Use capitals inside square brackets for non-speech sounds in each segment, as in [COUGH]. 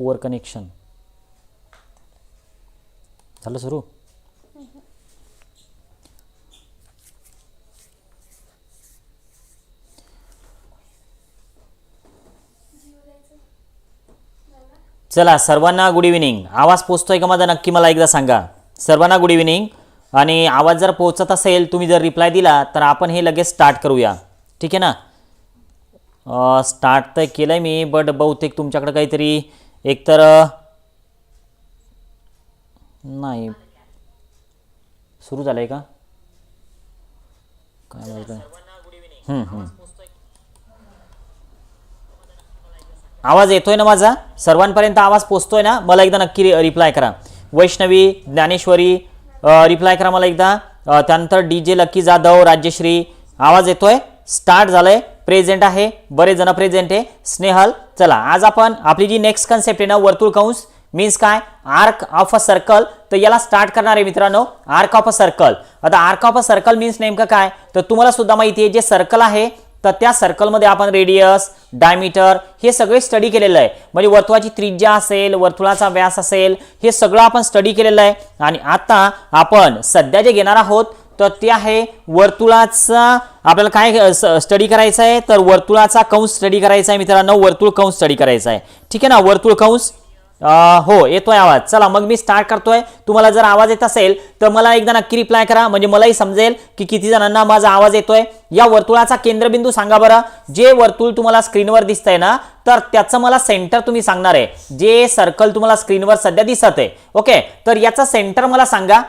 Poor connection झालं सुरू? चला सर्वांना गुड इव्हिनिंग आवाज पोचतोय का माझा? नक्की मला एकदा सांगा. सर्वांना गुड इव्हिनिंग आणि आवाज जर पोचत असेल तुम्ही जर रिप्लाय दिला तर आपण हे लगेच स्टार्ट करूया. ठीक आहे ना? स्टार्ट तर केलं आहे मी बट बहुतेक तुमच्याकडं काहीतरी एकतर नाही. सुरू झालं आहे का? काय माहिती आवाज येतोय ना माझा? सर्वांपर्यंत आवाज पोचतोय ना? मला एकदा नक्की रि- रिप्लाय करा. वैष्णवी ज्ञानेश्वरी रिप्लाय करा मला एकदा. त्यानंतर D J lucky Jadhav Rajyashri. आवाज येतोय? स्टार्ट झालंय. प्रेझेंट आहे. बरेच जण प्रेझेंट आहे. स्नेहल चला आज आपण आपली जी नेक्स्ट कन्सेप्ट आहे ना वर्तुळ कंस मीन्स काय? आर्क ऑफ अ सर्कल तर याला स्टार्ट करणार आहे मित्रांनो आर्क ऑफ अ सर्कल आता arc of a circle means नेमकं काय? तर तुम्हाला सुद्धा माहिती आहे जे सर्कल आहे तर त्या सर्कलमध्ये आपण रेडियस डायमीटर हे सगळे स्टडी केलेलं आहे. म्हणजे वर्तुळाची त्रिज्या असेल वर्तुळाचा व्यास असेल हे सगळं आपण स्टडी केलेलं आहे. आणि आता आपण सध्या जे घेणार आहोत तर ते आहे वर्तुळाचा आपल्याला काय स्टडी करायचं आहे तर वर्तुळाचा कंस स्टडी करायचा आहे मित्रांनो. वर्तुळ कंस स्टडी करायचा आहे. ठीक आहे ना? वर्तुळ कंस? हो येतोय आवाज. चला मग मी स्टार्ट करतोय. तुम्हाला जर आवाज येत असेल तर मला एकदा नक्की रिप्लाय करा. म्हणजे मलाही समजेल की किती जणांना माझा आवाज येतोय. या वर्तुळाचा केंद्रबिंदू सांगा बरं. जे वर्तुळ तुम्हाला स्क्रीनवर दिसतंय ना तर त्याचं मला सेंटर तुम्ही सांगणार आहे. जे सर्कल तुम्हाला स्क्रीनवर सध्या दिसत आहे ओके तर याचा सेंटर मला सांगा.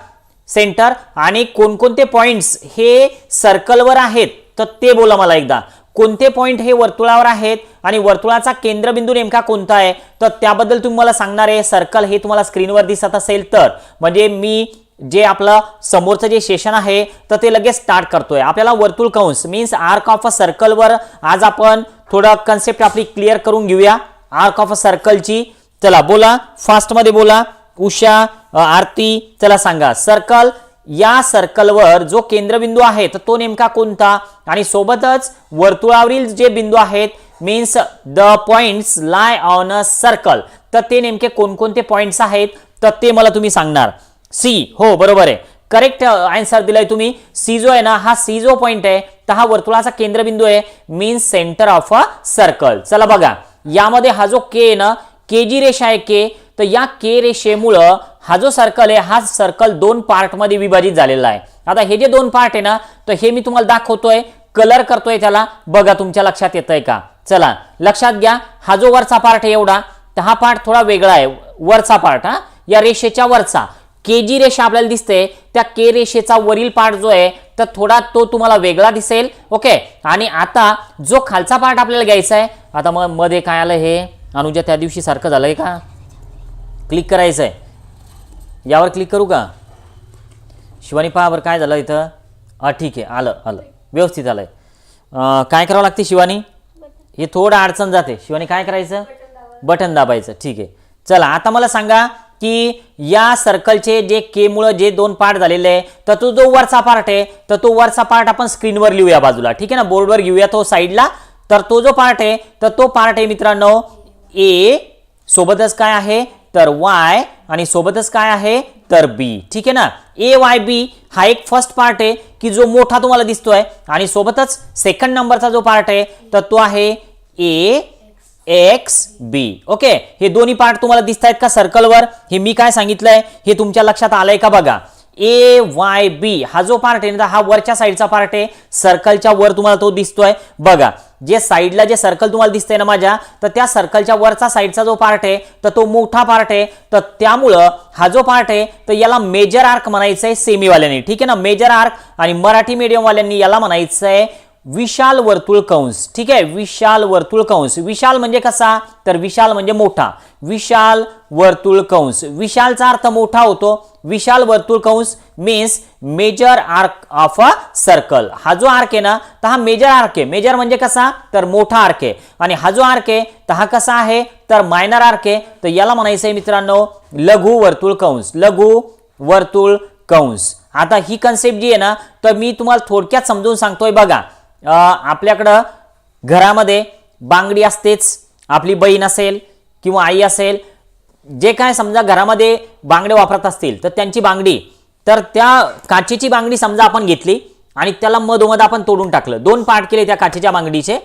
सेंटर आणि कोणकोणते पॉईंट्स हे सर्कलवर आहेत तर ते बोला मला एकदा. कोणते पॉईंट हे वर्तुळावर आहेत आणि वर्तुळाचा केंद्रबिंदू नेमका कोणता आहे? तर त्याबद्दल तुम्ही मला सांगणार आहे. सर्कल हे तुम्हाला स्क्रीनवर दिसत असेल तर. म्हणजे मी जे आपलं समोरचं जे सेशन आहे तर ते लगेच स्टार्ट करतोय. आपल्याला वर्तुळ कंस मीन्स आर्क ऑफ अ सर्कलवर आज आपण थोडं कन्सेप्ट आपली क्लिअर करून घेऊया. आर्क ऑफ अ सर्कलची चला बोला. फास्टमध्ये बोला. उषा आरती चला सांगा. सर्कल या सर्कलवर जो केंद्रबिंदू आहे तर तो नेमका कोणता? आणि सोबतच वर्तुळावरील जे बिंदू आहेत means the points lie on a circle तर ते नेमके कोणकोणते पॉइंट्स आहेत तर ते मला तुम्ही सांगणार. सी हो बरोबर आहे. करेक्ट आन्सर दिलाय तुम्ही. सी जो आहे ना हा सी जो पॉइंट आहे तर हा वर्तुळाचा केंद्रबिंदू आहे means centre of a circle चला बघा. यामध्ये हा जो के आहे ना के जी रेषा आहे के तर या के रेषेमुळं हा जो सर्कल आहे हा सर्कल दोन पार्टमध्ये विभाजित झालेला आहे. आता हे जे दोन पार्ट आहे ना तर हे मी तुम्हाला दाखवतोय कलर करतोय त्याला. बघा तुमच्या लक्षात येतंय का? चला लक्षात घ्या. हा जो वरचा पार्ट आहे एवढा तर हा पार्ट थोडा वेगळा आहे. वरचा पार्ट हा? या रेषेच्या वरचा. के जी रेषा आपल्याला दिसते त्या के रेषेचा वरील पार्ट जो आहे तर थोडा तो तुम्हाला वेगळा दिसेल. ओके आणि आता जो खालचा पार्ट आपल्याला घ्यायचा आहे आता मग मध्ये काय आलं हे? अनुजा त्या दिवशी सारखं झालंय का? क्लिक करायचं आहे यावर क्लिक करू का? शिवानी पहा बरं काय झालं इथं. हा ठीक आहे आलं आलं. व्यवस्थित आलंय काय करावं लागते शिवानी? हे थोडं अडचण जाते. शिवानी काय करायचं? बटन दाबायचं. ठीक आहे. चला आता मला सांगा की या सर्कलचे जे के मुळे जे दोन पार्ट झालेले आहे तर तो जो वरचा पार्ट आहे तर तो वरचा पार्ट आपण स्क्रीनवर लिहूया बाजूला. ठीक आहे ना? बोर्डवर घेऊया तो साईडला तर तो जो पार्ट आहे तर तो पार्ट आहे मित्रांनो ए सोबतच काय आहे? तर वाय आणि सोबतच काय आहे? तर बी ठीक आहे ना? ए वाय बी हा एक फर्स्ट पार्ट आहे की जो मोठा तुम्हाला दिसतोय. आणि सोबतच सेकंड नंबरचा जो पार्ट आहे तर तो आहे ए एक्स बी ओके हे दोन्ही पार्ट तुम्हाला दिसत आहेत का सर्कलवर हे मी काय सांगितलंय? हे तुमच्या लक्षात आलंय का बघा? ए वाय बी हा जो पार्ट आहे ना हा वरच्या साईडचा पार्ट आहे. सर्कलच्या वर तुम्हाला तो दिसतोय. बघा जे साईडला जे सर्कल तुम्हाला दिसतंय ना माझ्या तर त्या सर्कलच्या वरचा साईडचा जो पार्ट आहे तर तो मोठा पार्ट आहे. तर त्यामुळं हा जो पार्ट आहे तर याला मेजर आर्क म्हणायचं आहे सेमीवाल्यांनी ठीक आहे ना? मेजर आर्क आणि मराठी मीडियमवाल्यांनी याला म्हणायचं आहे विशाल वर्तुळ कंस. ठीक आहे? विशाल वर्तुळ कंस. विशाल म्हणजे कसा? तर विशाल म्हणजे मोठा. विशाल वर्तुळ कंस. विशालचा अर्थ मोठा होतो. विशाल वर्तुळ कंस means major arc of a circle हा जो आर्क आहे ना तर हा मेजर आर्क आहे. मेजर म्हणजे कसा? तर मोठा आर्क आहे. आणि हा जो आर्क आहे तर हा कसा आहे? तर मायनर आर्क आहे. तर याला म्हणायचं आहे मित्रांनो लघु वर्तुळ कंस. लघु वर्तुळ कंस. आता ही कन्सेप्ट जी आहे ना तर मी तुम्हाला थोडक्यात समजून सांगतोय बघा. आपल्याकडं घरामध्ये बांगडी असतेच आपली बहीण असेल किंवा आई असेल जे काय समजा घरामध्ये बांगडे वापरत असतील तर त्यांची बांगडी. तर त्या काचेची बांगडी समजा आपण घेतली आणि त्याला मधोमध आपण तोडून टाकलं. दोन पार्ट केले त्या काचेच्या बांगडीचे.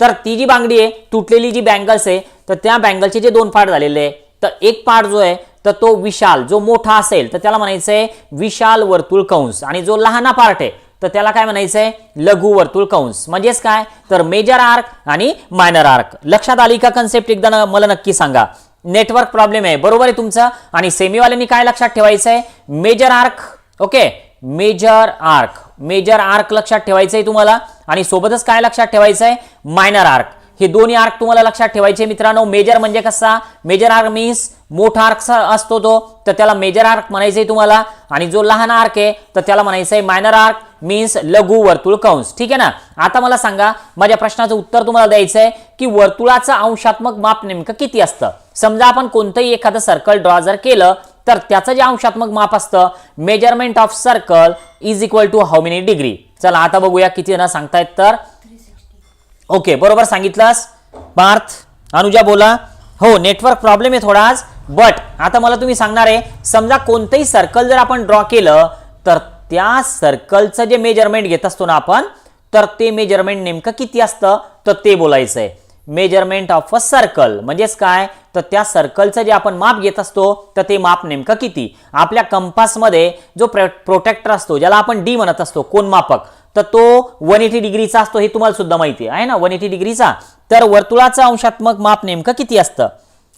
तर ती जी बांगडी आहे तुटलेली जी बँगल्स आहे तर त्या बँगलचे जे दोन पार्ट झालेले आहे तर एक पार्ट जो आहे तर तो विशाल जो मोठा असेल तर त्याला म्हणायचं आहे विशाल वर्तुळ कंस. आणि जो लहाना पार्ट आहे तर त्याला काय म्हणायचं आहे लघु वर्तुळ कंस. म्हणजेच काय? तर मेजर आर्क आणि मायनर आर्क लक्षात आली का कन्सेप्ट एकदा मला नक्की सांगा. नेटवर्क प्रॉब्लेम आहे. बरोबर आहे तुमचं? आणि सेमीवाल्यांनी काय लक्षात ठेवायचं आहे major arc okay major arc major arc लक्षात ठेवायचं आहे तुम्हाला? आणि सोबतच काय लक्षात ठेवायचं आहे मायनर आर्क हे दोन्ही आर्क तुम्हाला लक्षात ठेवायचे मित्रांनो. मेजर म्हणजे कसा? मेजर आर्क मीन्स मोठा आर्क असतो तो. तर त्याला मेजर आर्क म्हणायचंय तुम्हाला. आणि जो लहान आर्क आहे तर त्याला म्हणायचं आहे मायनर आर्क मीन्स लघु वर्तुळ कंस. ठीक आहे ना? आता मला सांगा माझ्या प्रश्नाचं उत्तर तुम्हाला द्यायचं आहे की वर्तुळाचं अंशात्मक माप नेमकं किती असतं? समजा आपण कोणतंही एखादं सर्कल ड्रॉ जर केलं तर त्याचं जे अंशात्मक माप असतं measurement of circle is equal to how many degree चला आता बघूया किती जण सांगतायत तर. ओके बरोबर सांगितलंस? पार्थ अनुजा बोला. हो नेटवर्क प्रॉब्लेम आहे थोडा आज. बट आता मला तुम्ही सांगणार आहे समजा कोणतंही सर्कल जर आपण ड्रॉ केलं तर त्या सर्कलचं जे मेजरमेंट घेत असतो ना आपण तर ते मेजरमेंट नेमकं किती असतं? तर ते बोलायचं आहे मेजरमेंट ऑफ अ सर्कल म्हणजेच काय? तर त्या सर्कलचं जे आपण माप घेत असतो तर ते माप नेमकं किती? आपल्या कंपासमध्ये जो प्रोटेक्टर असतो ज्याला आपण डी म्हणत असतो कोण मापक? तर तो वन एटी डिग्रीचा असतो हे तुम्हाला सुद्धा माहिती आहे ना? वन एटी डिग्रीचा तर वर्तुळाचं अंशात्मक माप नेमकं किती असतं?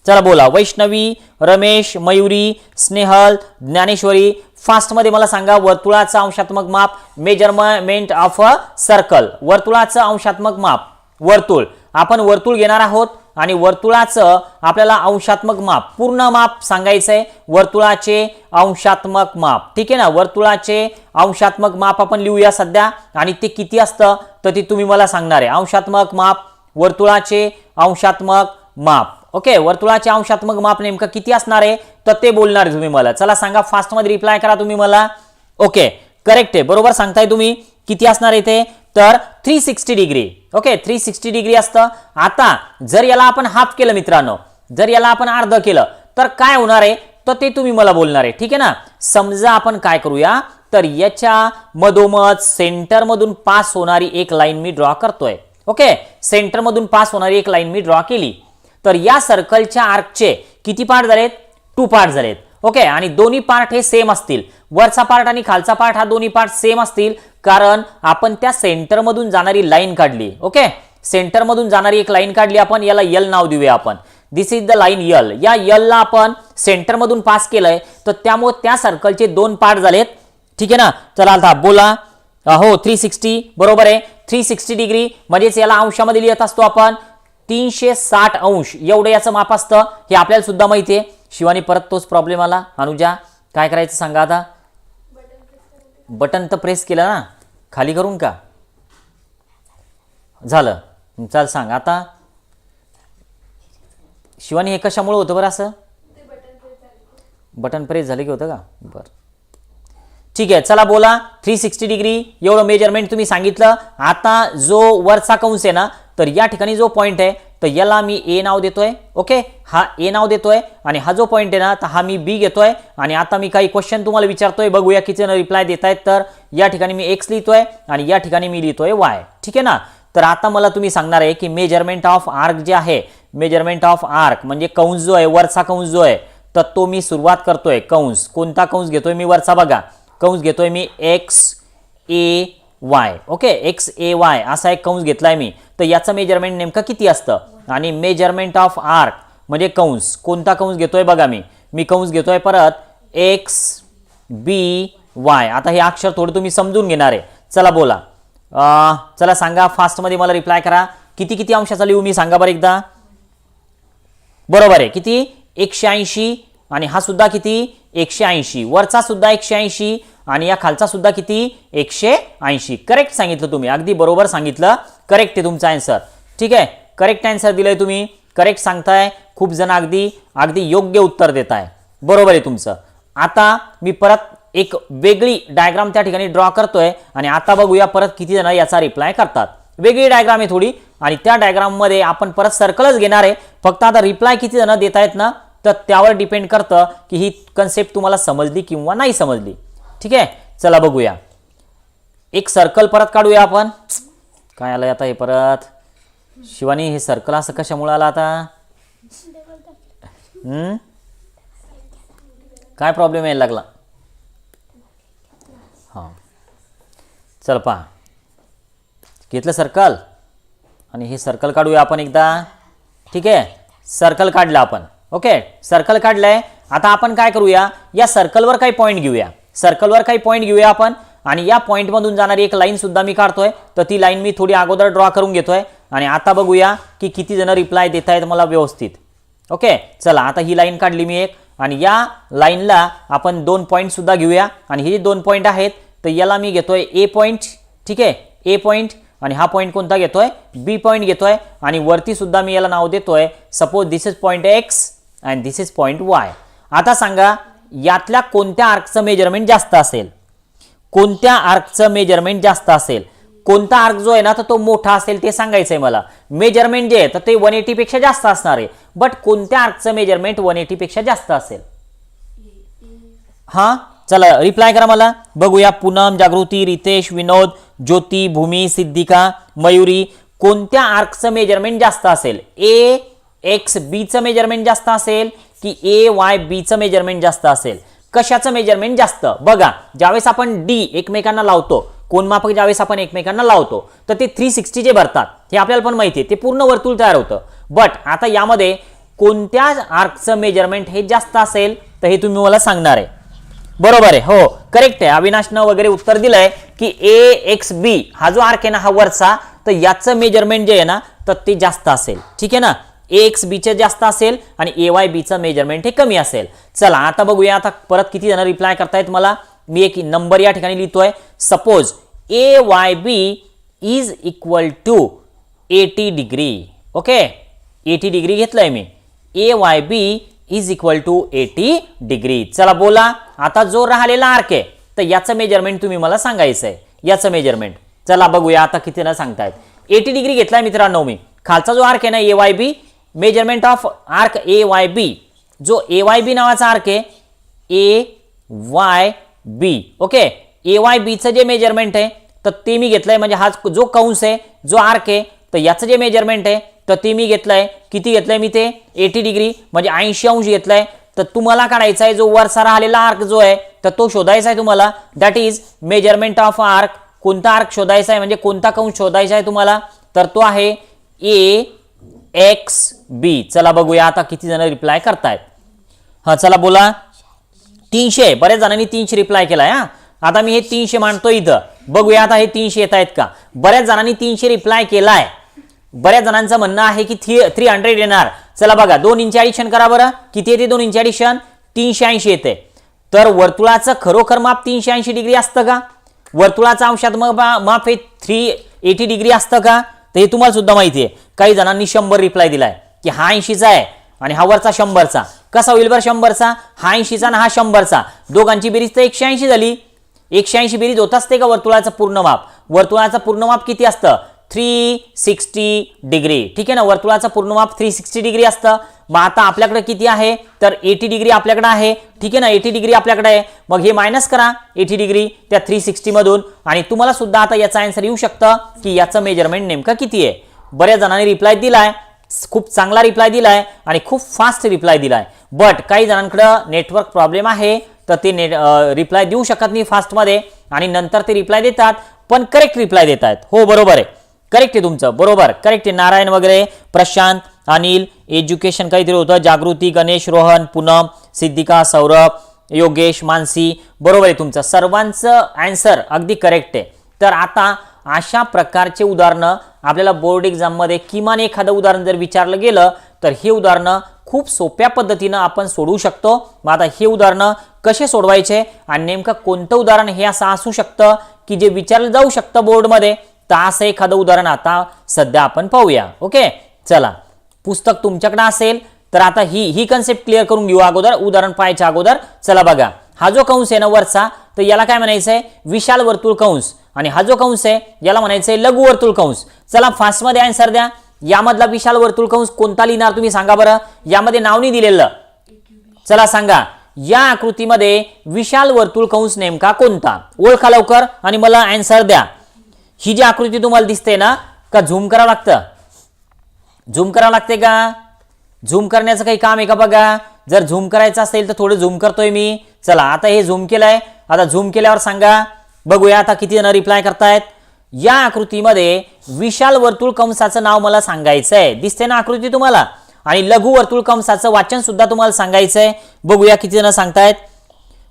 चला बोला. वैष्णवी रमेश मयुरी स्नेहल ज्ञानेश्वरी फास्टमध्ये मला सांगा वर्तुळाचं अंशात्मक माप मेजरमेंट ऑफ अ सर्कल वर्तुळाचं अंशात्मक माप वर्तुळ. आपण वर्तुळ घेणार आहोत आणि वर्तुळाचं आपल्याला अंशात्मक माप पूर्ण माप सांगायचं आहे वर्तुळाचे अंशात्मक माप. ठीक आहे ना? वर्तुळाचे अंशात्मक माप आपण लिहूया सध्या आणि ते किती असतं? तर ते तुम्ही मला सांगणार आहे. अंशात्मक माप वर्तुळाचे अंशात्मक माप. ओके वर्तुळाचे अंशात्मक माप नेमकं किती असणार आहे? तर ते बोलणार तुम्ही मला. चला सांगा फास्टमध्ये रिप्लाय करा तुम्ही मला. ओके करेक्ट आहे. बरोबर सांगताय तुम्ही. किती असणार आहे ते? तर three sixty degree okay three sixty degree असतं. आता जर याला आपण हाफ केलं मित्रांनो जर याला आपण अर्ध केलं तर काय होणार आहे? तर ते तुम्ही मला बोलणार आहे. ठीक आहे ना? समजा आपण काय करूया? तर याच्या मधोमध सेंटरमधून पास होणारी एक लाईन मी ड्रॉ करतोय. ओके? सेंटरमधून पास होणारी एक लाईन मी ड्रॉ केली. तर या सर्कलच्या आर्कचे किती पार्ट झालेत? टू पार्ट झालेत. ओके आणि दोन्ही पार्ट हे सेम असतील. वरचा पार्ट आणि खालचा पार्ट हा दोन्ही पार्ट सेम असतील. कारण आपण त्या सेंटरमधून जाणारी लाईन काढली. ओके सेंटरमधून जाणारी एक लाईन काढली आपण. याला यल नाव देऊया आपण. This is the line L या यलला आपण सेंटरमधून पास केलंय. तर त्यामुळे त्या सर्कलचे दोन पार्ट झालेत. ठीक आहे ना? चला आता बोला. हो थ्री सिक्स्टी बरोबर आहे. थ्री सिक्स्टी डिग्री म्हणजेच याला अंशामध्ये लिहित असतो आपण. तीनशे साठ अंश. एवढं याचं माप असतं हे आपल्याला सुद्धा माहिती आहे. शिवानी परत तोच प्रॉब्लेम आला. अनुजा काय करायचं सांगा आता? बटन तर प्रेस केलं ना? खाली करून का? झालं. चाल सांग. आता? शिवानी हे कशामुळे होतं बरं असं? बटन प्रेस झालं की होतं का? बरं. ठीक आहे चला बोला. थ्री सिक्स्टी डिग्री एवढं मेजरमेंट तुम्ही सांगितलं. आता जो वरचा कंस आहे ना तर या ठिकाणी जो पॉईंट आहे तर याला मी ए नाव देतोय. ओके हा ए नाव देतोय. आणि हा जो पॉईंट आहे ना तर हा मी बी घेतोय. आणि आता मी काही क्वेश्चन तुम्हाला विचारतोय. बघूया किचन रिप्लाय देत आहेत. तर या ठिकाणी मी एक्स लिहितोय आणि या ठिकाणी मी लिहितोय वाय ठीक आहे ना? तर आता मला तुम्ही सांगणार आहे की मेजरमेंट ऑफ आर्क जे आहे मेजरमेंट ऑफ आर्क म्हणजे कंस जो आहे वरचा कंस जो आहे तर तो मी सुरुवात करतोय. कंस. कोणता कंस घेतोय मी वरचा? बघा. कंस घेतोय मी X A Y okay X A Y असा एक कंस घेतलाय मी. तर याचं मेजरमेंट नेमकं किती असतं? आणि मेजरमेंट ऑफ आर्क म्हणजे कंस. कोणता कंस घेतोय बघा मी. मी कंस घेतोय परत एक्स बी वाय आता हे अक्षर थोडं तुम्ही समजून घेणार आहे. चला बोला. आ, चला सांगा. फास्टमध्ये मला रिप्लाय करा. किती किती अंशाचा लिहू मी? सांगा बरं एकदा. बरोबर आहे. किती? एकशे ऐंशी. आणि हा सुद्धा किती? एकशे ऐंशी. वरचा सुद्धा एकशे ऐंशी आणि या खालचा सुद्धा किती? एकशे ऐंशी. करेक्ट सांगितलं तुम्ही. अगदी बरोबर सांगितलं. करेक्ट आहे तुमचा आन्सर ठीक आहे? करेक्ट आन्सर दिलंय तुम्ही. करेक्ट सांगताय. खूप जण अगदी अगदी योग्य उत्तर देताय. बरोबर आहे तुमचं. आता मी परत एक वेगळी डायग्राम त्या ठिकाणी ड्रॉ करतोय आणि आता बघूया परत किती जण याचा रिप्लाय करतात. वेगळी डायग्राम आहे थोडी आणि त्या डायग्राममध्ये आपण परत सर्कलच घेणार आहे. फक्त आता रिप्लाय किती जण देत आहेत ना? तर त्यावर डिपेंड करतं की ही कन्सेप्ट तुम्हाला समजली किंवा नाही समजली. ठीक आहे? चला बघूया. एक सर्कल परत काढूया आपण. काय आलं आता हे परत? शिवानी हे सर्कल असं कशामुळे आलं आता? काय प्रॉब्लेम यायला लागला? हां. चल पहा. घेतलं सर्कल आणि हे सर्कल काढूया आपण एकदा. ठीक आहे? सर्कल काढलं आपण. ओके सर्कल काढलंय. आता आपण काय करूया? या सर्कलवर काही पॉईंट घेऊया. सर्कलवर काही पॉईंट घेऊया आपण. आणि या पॉईंटमधून जाणारी एक लाईन सुद्धा मी काढतोय. तर ती लाईन मी थोडी अगोदर ड्रॉ करून घेतोय. आणि आता बघूया की किती जण रिप्लाय देत आहेत मला व्यवस्थित. ओके चला आता ही लाईन काढली मी एक. आणि या लाईनला आपण दोन पॉईंट सुद्धा घेऊया. आणि हे जे दोन पॉईंट आहेत तर याला मी घेतोय ए पॉईंट ठीक आहे? ए पॉईंट आणि हा पॉईंट कोणता घेतोय? बी पॉईंट घेतोय. आणि वरती सुद्धा मी याला नाव देतोय. Suppose this is point X and this is point Y आता सांगा यातल्या कोणत्या आर्कचं मेजरमेंट जास्त असेल? कोणत्या आर्कचं मेजरमेंट जास्त असेल? कोणता आर्क जो आहे ना तर तो मोठा असेल ते सांगायचं आहे मला. मेजरमेंट जे आहे तर ते वन एटीपेक्षा जास्त असणार आहे. बट कोणत्या आर्कचं मेजरमेंट वन एटीपेक्षा जास्त असेल? हां? चला रिप्लाय करा मला. बघूया पूनम जागृती रितेश विनोद ज्योती भूमी सिद्धिका मयुरी. कोणत्या आर्कचं मेजरमेंट जास्त असेल? ए एक्स बीचं मेजरमेंट जास्त असेल की ए वाय बीचं मेजरमेंट जास्त असेल. कशाचं मेजरमेंट जास्त? बघा ज्यावेळेस आपण डी एकमेकांना लावतो कोणमापक ज्यावेळेस आपण एकमेकांना लावतो तर ते थ्री सिक्स्टी जे भरतात हे आपल्याला पण माहिती आहे ते पूर्ण वर्तुळ तयार होतं. बट आता यामध्ये कोणत्या आर्कचं मेजरमेंट हे जास्त असेल तर हे तुम्ही मला सांगणार आहे. बरोबर आहे हो करेक्ट आहे. अविनाशनं वगैरे उत्तर दिलंय की ए एक्स बी हा जो आर्क आहे ना हा वरचा तर याचं मेजरमेंट जे आहे ना तर ते जास्त असेल. ठीक आहे ना? ए एक्स बीचं जास्त असेल आणि ए वाय बीचं मेजरमेंट हे कमी असेल. चला आता बघूया आता परत किती जण रिप्लाय करतायत मला. मी एक नंबर या ठिकाणी लिहितोय. Suppose A Y B is equal to eighty degree okay eighty degree घेतलंय मी. A Y B is equal to eighty degree चला बोला. आता जो राहिलेला आर्क आहे तर याचं मेजरमेंट तुम्ही मला सांगायचं आहे याचं मेजरमेंट चला बघूया आता किती ना सांगतायत. एटी डिग्री घेतलाय मित्रांनो मी. खालचा जो आर्क आहे ना A Y B measurement of arc A Y B जो ए वाय बी नावाचा आर्क आहे A Y B okay A Y बीचं जे मेजरमेंट आहे तर ते मी घेतलंय. म्हणजे हा जो कंस आहे जो आर्क आहे तर याचं जे मेजरमेंट आहे तर ते मी घेतलंय. किती घेतलंय मी ते? एटी डिग्री म्हणजे ऐंशी अंश घेतलंय. तर तुम्हाला काढायचा आहे जो वरचा राहिलेला आर्क जो आहे तर तो शोधायचा आहे तुम्हाला. That is measurement of arc कोणता आर्क शोधायचा आहे? म्हणजे कोणता कंस शोधायचा आहे तुम्हाला? तर तो आहे ए एक्स बी चला बघूया आता किती जण रिप्लाय करतायत. हा चला बोला. तीनशे. बऱ्याच जणांनी तीनशे रिप्लाय केलाय हा. आता मी हे तीनशे मांडतो इथं. बघूया आता हे तीनशे येत आहेत का? बऱ्याच जणांनी तीनशे रिप्लाय केलाय. बऱ्याच जणांचं म्हणणं आहे की थ्री थ्री हंड्रेड येणार. चला बघा दोन इंची ॲडिशन करा बरं. किती येते दोन इंची ॲडिशन तीनशे ऐंशी येते. तर वर्तुळाचं खरोखर माप तीनशे ऐंशी डिग्री असतं का? वर्तुळाचं अंशात मग बा- माप हे थ्री एटी डिग्री असतं का? तर हे तुम्हाला सुद्धा माहिती आहे. काही जणांनी शंभर रिप्लाय दिलाय की हा ऐंशीचा आहे आणि हा वरचा शंभरचा. कसा होईल बरं शंभरचा? हा ऐंशीचा आणि हा शंभरचा. दोघांची बेरीज तर एकशे ऐंशी झाली. एकशे ऐंशी बेरीज होत असते का वर्तुळाचं पूर्ण माप? वर्तुळाचं पूर्ण माप किती असतं? थ्री सिक्स्टी डिग्री ठीक आहे ना? वर्तुळाचा पूर्ण माप थ्री सिक्स्टी डिग्री असतं. मग आता आपल्याकडे किती आहे? तर एटी डिग्री आपल्याकडे आहे. ठीक आहे ना? एटी डिग्री आपल्याकडे आहे. मग हे मायनस करा. एटी डिग्री त्या थ्री सिक्स्टीमधून आणि तुम्हाला सुद्धा आता याचा आन्सर येऊ शकतं की याचं मेजरमेंट नेमकं किती आहे. बऱ्याच जणांनी रिप्लाय दिलाय. खूप चांगला रिप्लाय दिलाय आणि खूप फास्ट रिप्लाय दिलाय. बट काही जणांकडं नेटवर्क प्रॉब्लेम आहे. तर ते नेट रिप्लाय देऊ शकत नाही फास्टमध्ये आणि नंतर ते रिप्लाय देतात. पण करेक्ट रिप्लाय देत आहेत हो बरोबर आहे. करेक्ट आहे तुमचं. बरोबर. करेक्ट आहे. नारायण वगैरे प्रशांत अनिल एज्युकेशन काहीतरी होतं. जागृती गणेश रोहन पूनम सिद्धिका सौरभ योगेश मानसी बरोबर आहे तुमचं. सर्वांचं आन्सर अगदी करेक्ट आहे. तर आता अशा प्रकारचे उदाहरणं आपल्याला बोर्ड एक्झाममध्ये किमान एखादं उदाहरण जर विचारलं गेलं तर हे उदाहरणं खूप सोप्या पद्धतीनं आपण सोडवू शकतो. मग आता हे उदाहरणं कसे सोडवायचे? आणि नेमकं कोणतं उदाहरण हे असं असू शकतं की जे विचारलं जाऊ शकतं बोर्डमध्ये तर असं एखादं उदाहरण आता सध्या आपण पाहूया. ओके चला. पुस्तक तुमच्याकडे असेल तर आता ही ही कन्सेप्ट क्लिअर करून घेऊ अगोदर उदाहरण पाहायच्या अगोदर. चला बघा. हा जो कंस आहे ना वरचा तर याला काय म्हणायचं आहे विशाल वर्तुळ कंस. आणि हा जो कंस आहे याला म्हणायचं आहे लघु वर्तुळ कंस. चला फास्टमध्ये आन्सर द्या. यामधला विशाल वर्तुळ कंस कोणता लिहिणार तुम्ही सांगा बरं. यामध्ये नाव नाही दिलेलं. चला सांगा. या आकृतीमध्ये विशाल वर्तुळ कंस नेमका कोणता? ओळखा लवकर आणि मला अँसर द्या. ही जी आकृती तुम्हाला दिसते ना का झूम करावं लागतं? झूम करावं लागते का? झूम करण्याचं काही काम आहे का बघा? जर झूम करायचं असेल तर थोडं झूम करतोय मी. चला आता हे झूम केलंय. आता झूम केल्यावर सांगा. बघूया आता किती जण रिप्लाय करतायत. या आकृतीमध्ये विशाल वर्तुळ कंसाचं नाव मला सांगायचं आहे दिसते ना आकृती तुम्हाला? आणि लघु वर्तुळ कंसाचं वाचन सुद्धा तुम्हाला सांगायचं आहे बघूया किती जण सांगतायत.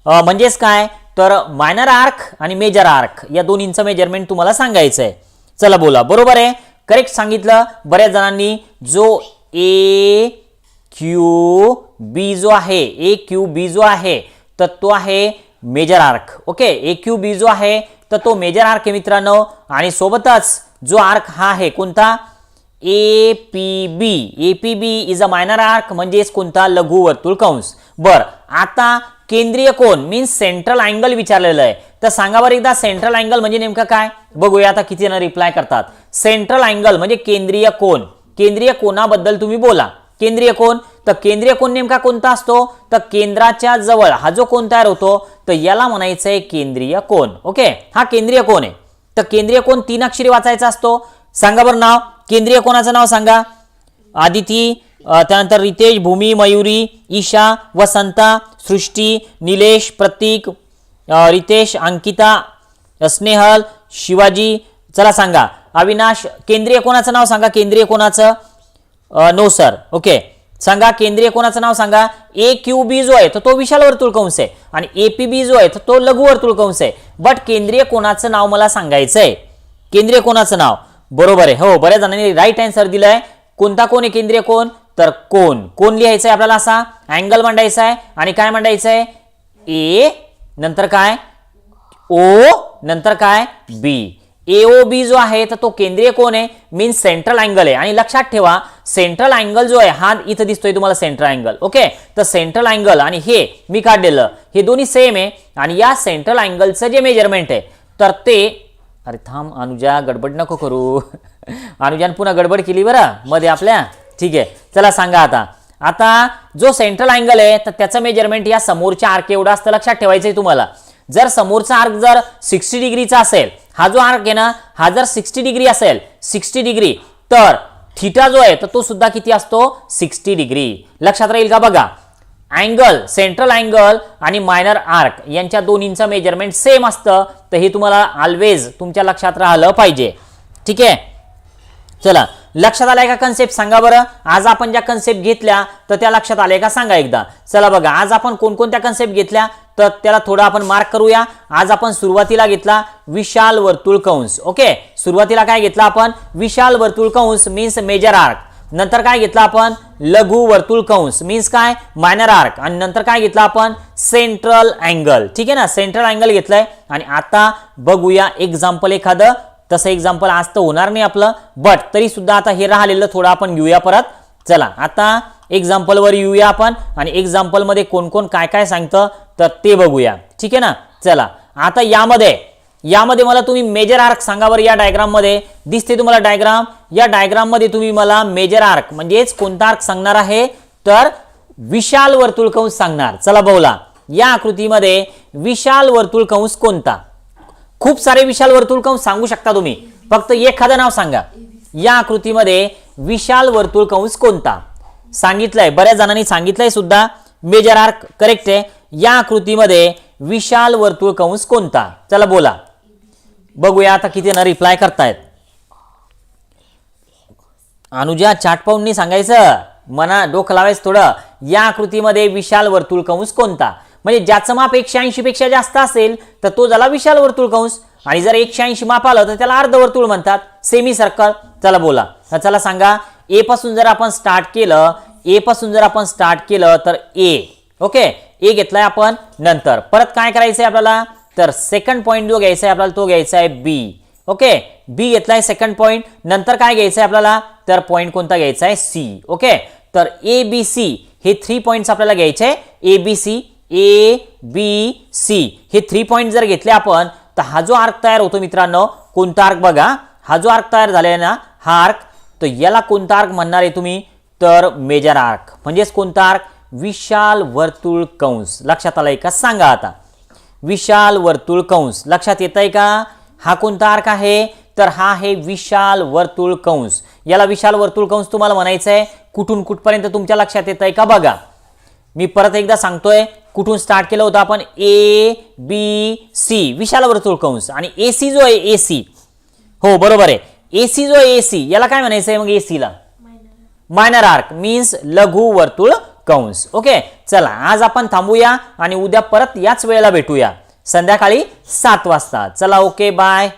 म्हणजेच काय? तर मायनर आर्क आणि मेजर आर्क या दोन्हींचं मेजरमेंट तुम्हाला सांगायचं आहे चला बोला बरोबर आहे? करेक्ट सांगितलं. बऱ्याच जणांनी जो ए क्यू बी जो आहे ए क्यू बी जो आहे तर तो आहे major arc okay A Q B जो आहे तर तो मेजर आर्क आहे मित्रांनो. आणि सोबतच जो आर्क हा आहे कोणता? A P B A P B is a minor arc म्हणजेच कोणता? लघु वर्तुळ कंस. बर. आता केंद्रीय कोण? मीन्स सेंट्रल अँगल विचारलेलं आहे. तर सांगा बरं एकदा सेंट्रल अँगल म्हणजे नेमकं काय? बघूया आता किती जण रिप्लाय करतात. सेंट्रल अँगल म्हणजे केंद्रीय कोण? केंद्रीय कोणाबद्दल तुम्ही बोला. केंद्रीय कोण? तर केंद्रीय कोण नेमका कोणता असतो? तर केंद्राच्या जवळ हा जो कोण तयार होतो तर याला म्हणायचं आहे केंद्रीय कोण. ओके हा केंद्रीय कोण आहे. तर केंद्रीय कोण तीन अक्षरी वाचायचा असतो. सांगा बरं नाव. केंद्रीय कोणाचं नाव सांगा? आदिती त्यानंतर रितेश भूमी मयुरी ईशा वसंता सृष्टी निलेश प्रतीक रितेश अंकिता स्नेहल शिवाजी. चला सांगा. अविनाश केंद्रीय कोणाचं नाव सांगा? केंद्रीय कोणाचं? No sir. ओके. सांगा केंद्रीय कोणाचं नाव सांगा? ए क्यू बी जो आहे तर तो विशाल वर्तुळ कंस आहे. आणि ए पी बी जो आहे तर तो लघु वर्तुळ कंस आहे. बट केंद्रीय कोणाचं नाव मला सांगायचं आहे केंद्रीय कोणाचं नाव? बरोबर आहे. हो बऱ्याच जणांनी राईट आन्सर आहे कोणता कोण आहे? केंद्रीय कोण? तर कोण कोण लिहायचं आहे आपल्याला असा? अँगल मांडायचा आहे आणि काय मांडायचं आहे ए नंतर काय? ओ नंतर काय? बी एओ बी जो आहे तर तो केंद्रीय कोण आहे. मीन्स सेंट्रल अँगल आहे. आणि लक्षात ठेवा सेंट्रल अँगल जो आहे हा इथं दिसतोय तुम्हाला सेंट्रल अँगल ओके तर सेंट्रल अँगल आणि हे मी काढलेलं. हे दोन्ही सेम आहे. आणि या सेंट्रल अँगलचं जे मेजरमेंट आहे तर ते अरे थांब अनुजा गडबड नको करू. [LAUGHS] अनुजान पुन्हा गडबड केली बरं. मध्ये आपल्या ठीक आहे. चला सांगा आता. आता जो सेंट्रल अँगल आहे तर त्याचं मेजरमेंट या समोरच्या आर्क एवढं असतं लक्षात ठेवायचं आहे तुम्हाला. जर समोरचा आर्क जर सिक्स्टी डिग्रीचा असेल हा जो आर्क आहे ना हा जर सिक्स्टी डिग्री असेल सिक्स्टी डिग्री तर थिटा जो आहे तर तो सुद्धा किती असतो? सिक्स्टी डिग्री लक्षात राहील का बघा? अँगल सेंट्रल अँगल आणि मायनर आर्क यांच्या दोन्हींचं मेजरमेंट सेम असतं तर हे तुम्हाला ऑलवेज तुमच्या लक्षात राहिलं पाहिजे. ठीक आहे? चला. लक्षात आलाय का कन्सेप्ट सांगा बरं. आज आपण ज्या कन्सेप्ट घेतल्या तर त्या लक्षात आल्या का? सांगा एकदा. चला बघा आज आपण कोणकोणत्या कन्सेप्ट घेतल्या तर त्याला थोडं आपण मार्क करूया. आज आपण सुरुवातीला घेतला विशाल वर्तुळ कंस. ओके सुरुवातीला काय घेतला आपण? विशाल वर्तुळ कंस मीन्स मेजर आर्क नंतर काय घेतलं आपण? लघु वर्तुळ कंस मीन्स काय? मायनर आर्क आणि नंतर काय घेतलं आपण? सेंट्रल अँगल ठीक आहे ना? सेंट्रल अँगल घेतलंय. आणि आता बघूया एक्झाम्पल एखादं तसं एक्झाम्पल आज तर होणार नाही आपलं बट तरीसुद्धा आता हे राहिलेलं थोडं आपण घेऊया परत. चला आता एक्झाम्पलवर येऊया आपण आणि एक्झाम्पलमध्ये कोण कोण काय काय सांगतं तर ते बघूया. ठीक आहे ना? चला आता यामध्ये यामध्ये मला तुम्ही मेजर आर्क सांगा बरं या डायग्राममध्ये दिसते तुम्हाला डायग्राम या डायग्राममध्ये तुम्ही मला मेजर आर्क म्हणजेच कोणता आर्क सांगणार आहे? तर विशाल वर्तुळ कंस सांगणार. चला बोला या आकृतीमध्ये विशाल वर्तुळ कंस कोणता? खूप सारे विशाल वर्तुळकंस सांगू शकता तुम्ही. फक्त एखादं नाव सांगा. या आकृतीमध्ये विशाल वर्तुळ कंस कोणता? सांगितलंय बऱ्याच जणांनी सांगितलंय सुद्धा. मेजर आर्क करेक्ट आहे. या आकृतीमध्ये विशाल वर्तुळ कंस कोणता? चला बोला. बघूया आता किती ना रिप्लाय करतायत. अनुजा चाटपाऊंनी सांगायचं. मना डोकं लावायचं थोडं. या आकृतीमध्ये विशाल वर्तुळ कंस कोणता? म्हणजे ज्याचं माप एकशे ऐंशी पेक्षा जास्त असेल तर तो झाला विशाल वर्तुळ कंस आणि जर एकशे ऐंशी माप आलं तर त्याला अर्धवर्तुळ म्हणतात सेमी सर्कल चला बोला. तर चला सांगा ए पासून जर आपण स्टार्ट केलं ए पासून जर आपण स्टार्ट केलं तर ए ओके ए घेतलाय आपण नंतर. परत काय करायचंय आपल्याला? तर सेकंड पॉईंट जो घ्यायचा आहे आपल्याला तो घ्यायचा आहे बी ओके बी घेतलाय सेकंड पॉईंट नंतर काय घ्यायचं आहे आपल्याला? तर पॉईंट कोणता घ्यायचा आहे सी ओके तर ए बी सी हे थ्री पॉईंट्स आपल्याला घ्यायचे A B C A B C हे थ्री पॉईंट जर घेतले आपण तर हा जो आर्क तयार होतो मित्रांनो कोणता आर्क बघा. हा जो आर्क तयार झालाय ना हा आर्क तर याला कोणता आर्क म्हणणार आहे तुम्ही? तर मेजर आर्क म्हणजेच कोणता आर्क विशाल वर्तुळ कंस. लक्षात आलाय का? सांगा आता. विशाल वर्तुळ कंस. लक्षात येत आहे का? हा कोणता आर्क आहे? तर हा आहे विशाल वर्तुळ कंस. याला विशाल वर्तुळ कंस तुम्हाला म्हणायचं आहे कुठून कुठपर्यंत तुमच्या लक्षात येत आहे का? बघा. मी परत एकदा सांगतोय कुठून स्टार्ट केलं होतं आपण? ए बी सी विशाल वर्तुळ कंस. आणि ए सी जो आहे ए सी हो बरोबर आहे. ए सी जो आहे ए सी याला काय म्हणायचं आहे मग ए सीला मायनर आर्क मीन्स लघु वर्तुळ कंस. ओके चला आज आपण थांबूया आणि उद्या परत याच वेळेला भेटूया. संध्याकाळी सात वाजता. चला ओके बाय